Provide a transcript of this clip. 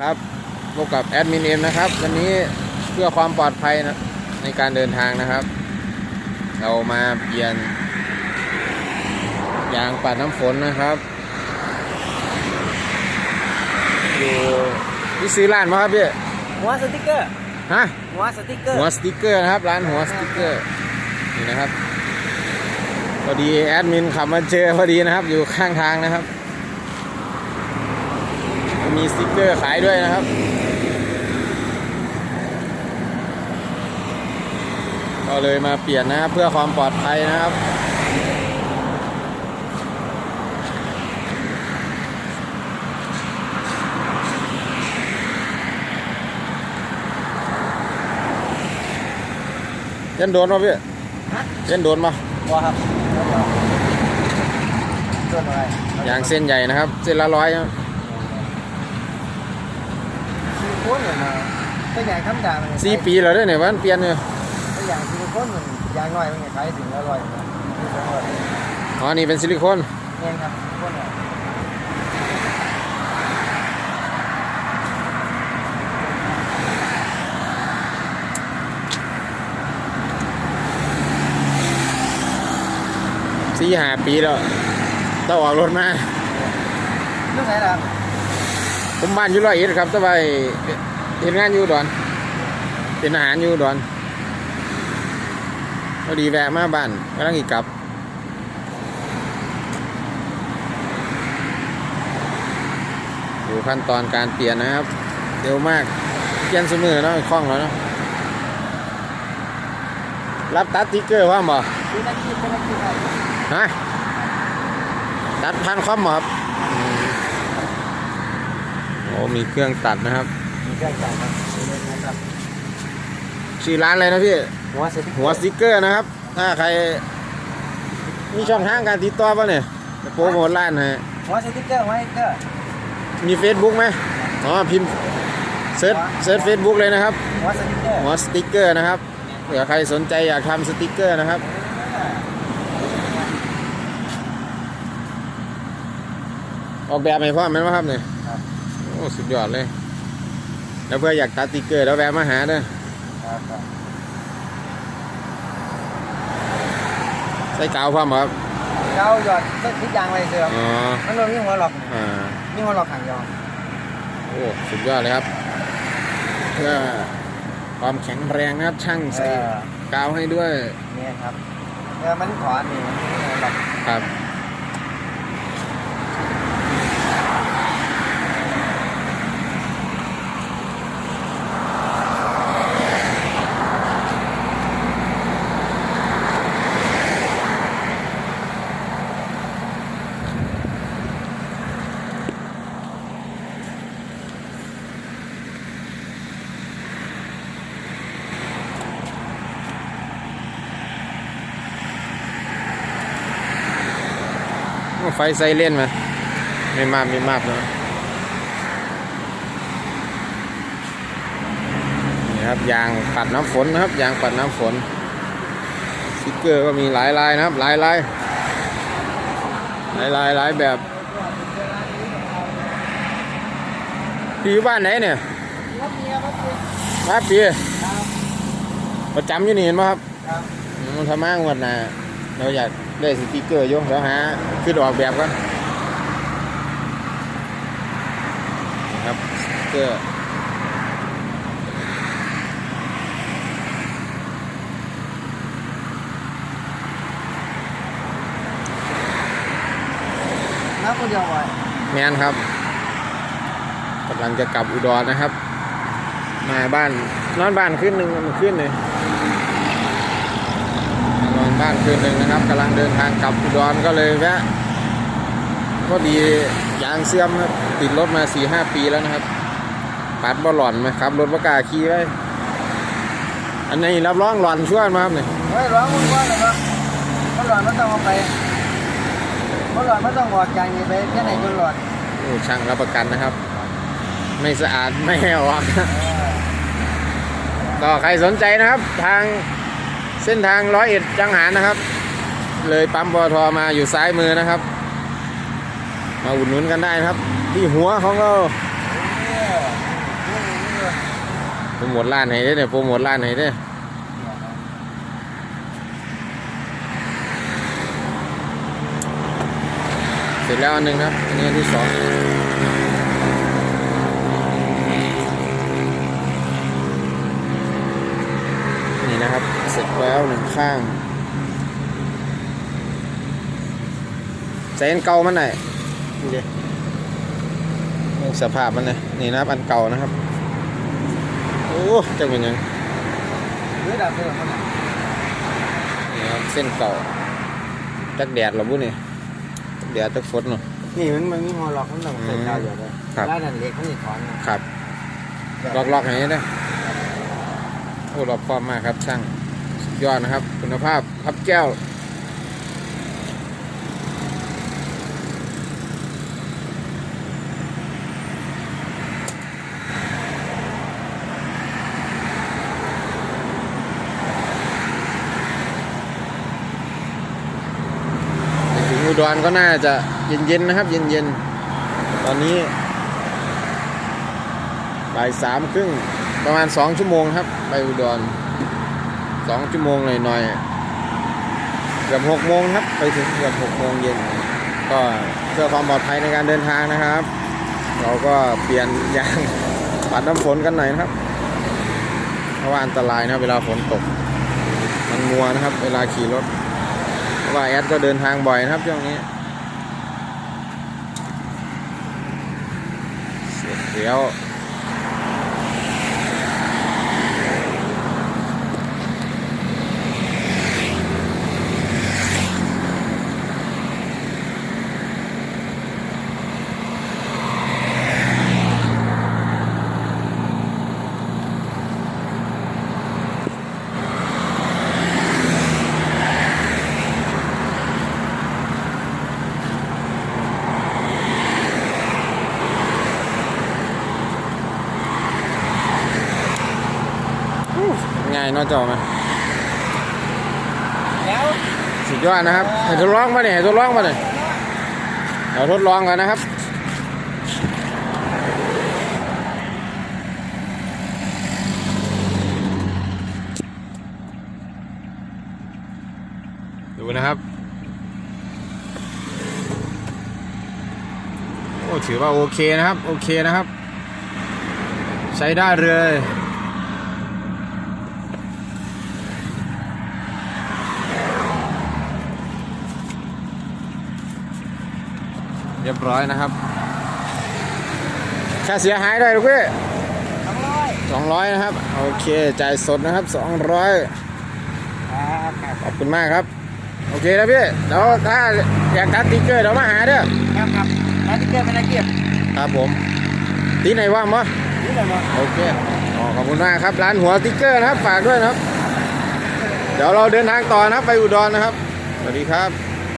ครับพบกับแอดมินเอ็มนะครับ วันนี้เพื่อความปลอดภัยนะในการเดินทางนะครับ เรามาเปลี่ยนยางปัดน้ำฝนนะครับ อยู่ที่ซื้อร้านมาครับพี่หัวสติกเกอร์ฮะหัวสติกเกอร์หัวสติกเกอร์นะครับ ร้านหัวสติกเกอร์นี่นะครับพอดีแอดมินขับมาเจอพอดีนะครับ อยู่ข้างทางนะครับ มีสติกเกอร์ขายด้วยนะครับ ก็เลยมาเปลี่ยนนะครับเพื่อความปลอดภัยนะครับเล่นโดนป่ะพี่ฮะเล่นโดนป่ะหัวครับส่วนอะไรยางเส้นใหญ่นะครับ เส้นละร้อยนะซิลิโคนเนี่ยมาก็อย่างธรรมดามันสี่ปีแล้วเด้วยเนี่ยวันเปลี่ยนเนี่ยก็อย่างซิลิโคนมันยางน้อยมันจะขายถึงอร่อยคือสองร้อยอ๋อนี่เป็นซิลิโคนเงี้ยครับซิลิโคนเนี่ยสี่ห้าปีแล้วต้องออกรถมาเรื่องไหนล่ะ ผมบ้านอยู่ร้อยเอ็ดครับแต่ว่าเห็นงานอยู่ดอน เป็นอาหารอยู่ดอนพอดีแวะมาบ้านกำลังอีกกลับอยู่ขั้นตอนการเปลี่ยนนะครับเร็วมากเปลี่ยนสมือเนาะคล่องแล้วเนาะรับตัดติ๊กเกอร์ว่าบ่คือฮะตัดพันคอมเหรอครับ อ้มีเครื่องตัดนะครับ มีเครื่องจักรครับมีเรื่องนั้นครับชื่อร้านอะไรนะพี่ หัวสติกเกอร์หัวสติ๊กเกอร์นะครับ ถ้าใคร มีช่องทางการติดต่อป่ะเนี่ยจะโปรโมทร้านฮะหัวสติกเกอร์หัวสติกเกอร์มี Facebook ไหมอ๋อพิมพ์เซิร์ชเซิร์ชเฟซบุ๊กเลยนะครับ หัวสติกเกอร์หัวสติ๊กเกอร์นะครับเผื่อใครสนใจอยากทำสติ๊กเกอร์นะครับออกแบบให้พ่อแม่นว่าครับเนี่ยครับโอ้ สุดยอดเลย แล้วเพื่ออยากตัดสติ๊กเกอร์แล้วแวะมาหาเด้อครับครับใส่กาวพร้อมบ่ครับเราหยอดก็ทิศยางอะไรเสื่อมอ๋อมันเรามีหัวหลอกอ่ามีหัวหลอกขังยาวโอ้สุดยอดเลยครับเพื่อความแข็งแรงนะครับช่างใส่กาวให้ด้วยเนี่ยครับเออมันขวานี่มันมีหัวหลอกครับ ไฟไซเรนมาไม่มากไม่มากเลยนี่ครับยางปัดน้ำฝนนะครับ ยางปัดน้ำฝนสติ๊กเกอร์ก็มีหลายลายนะครับ หลายลายหลายลายหลายแบบพี่อยู่บ้านไหนเนี่ยมาปีประจำอยู่นี่เห็นไหมครับครับมันทำมางวดหนะเราอยาก ได้สติกเกอร์อยู่แล้วหาขึ้นออกแบบกันนะครับสติกเกอร์น้ำคนเดียวบ่อยแมนครับกำลังจะกลับอุดรนะครับ มาบ้านนอนบ้านขึ้นหนึ่งมันขึ้นเลยนอน บ้านคืนหนึ่งนะครับกำลังเดินทางกลับอุดรก็เลยแวะพอดียางเสื่อมครับติดรถมาสี่ห้าปีแล้วนะครับปัดบ่หล่อนไหมครับ รถประกล้าขี่ไว้ อันนี้รับรองหล่อนช่วยมาครับเนี่ยเฮ้ยร้องมึงว่าเลยปะมันหลอดมันต้องเอาไปมันหลอดมันต้องออกจากนี้ไปแค่ไหนจนหลอดโอ้ช่างรับประกันนะครับ ไม่สะอาดไม่ให้ออกก็ใครสนใจนะครับ ทาง เส้นทางร้อยเอ็ดจังหารนะครับ เลยปั๊มปอทอมาอยู่ซ้ายมือนะครับ มาอุดหนุนกันได้นะครับ ที่หัวของเราโปรโมทร้านไหนเด้อเนี่ยโปรโมทร้านไหนเด้อเสร็จแล้วอันหนึ่งครับอันนี้อันที่สองนี่นะครับ เสร็จแล้ว หนึ่งข้างใส่อันเก่ามันหน่อยนี่ดินี่สภาพมันเลยนี่นะครับอันเก่านะครับ โอ้จังเป็นหยังหรือดับเบิลมันน่ะนี่ครับเส้นเก่าจักแดดเหรอบุนี่จักแดดจักฝนเนาะนี่มันมันมีฮอลล็อกมันต้องใส่กาวอยู่เลยครับแล้วนั่นเล็กมันสิถอนนะครับล็อกล็อกอย่างนี้นะโอ้รอบคอบมากครับช่างสุด ยอดนะครับ คุณภาพพับแก้ว ถึงอุดรก็น่าจะเย็นๆนะครับ เย็นๆ ตอนนี้บ่ายสามครึ่งประมาณสองชั่วโมงครับ ไปอุดร สองชั่วโมงหน่อยๆเกือบหกโมงครับ ไปถึงเกือบหกโมงเย็น ก็เพื่อความปลอดภัยในการเดินทางนะครับ เราก็เปลี่ยนยางปัดน้ำฝนกันหน่อยนะครับ เพราะว่าอันตรายนะเวลาฝนตก มันมัวนะครับ เวลาขี่รถเพราะว่าแอดก็เดินทางบ่อยนะครับช่วงนี้เสร็จแล้ว ง่ายเนอกจอไหมแล้วสุดยอดนะครับให้ทดลองมาเนี่ยให้ทดลองมาเนี่ยเดี๋ยวทดลองกันนะครับดูนะครับ โอ้ถือว่าโอเคนะครับ โอเคนะครับ ใช้ได้เลย เรียบร้อยนะครับค่าเสียหายได้หรือเพี่สองร้อยสองร้อยนะครับ โอเคจ่ายสดนะครับสองร้อยครับครับขอบคุณมากครับ โอเคนะพี่เดี๋ยวถ้าอยากตัดติ๊กเกอร์เดี๋ยวมาหาเด้อครับครับร้านที่เกิดเป็นอาเกียบครับผมที่ไหนว่างมั้นี่เลยมั้งโอเคอ๋อขอบคุณมากครับ ร้านหัวติ๊กเกอร์นะครับฝากด้วยนะครับ เดี๋ยวเราเดินทางต่อนะครับไปอุดรนะครับ สวัสดีครับ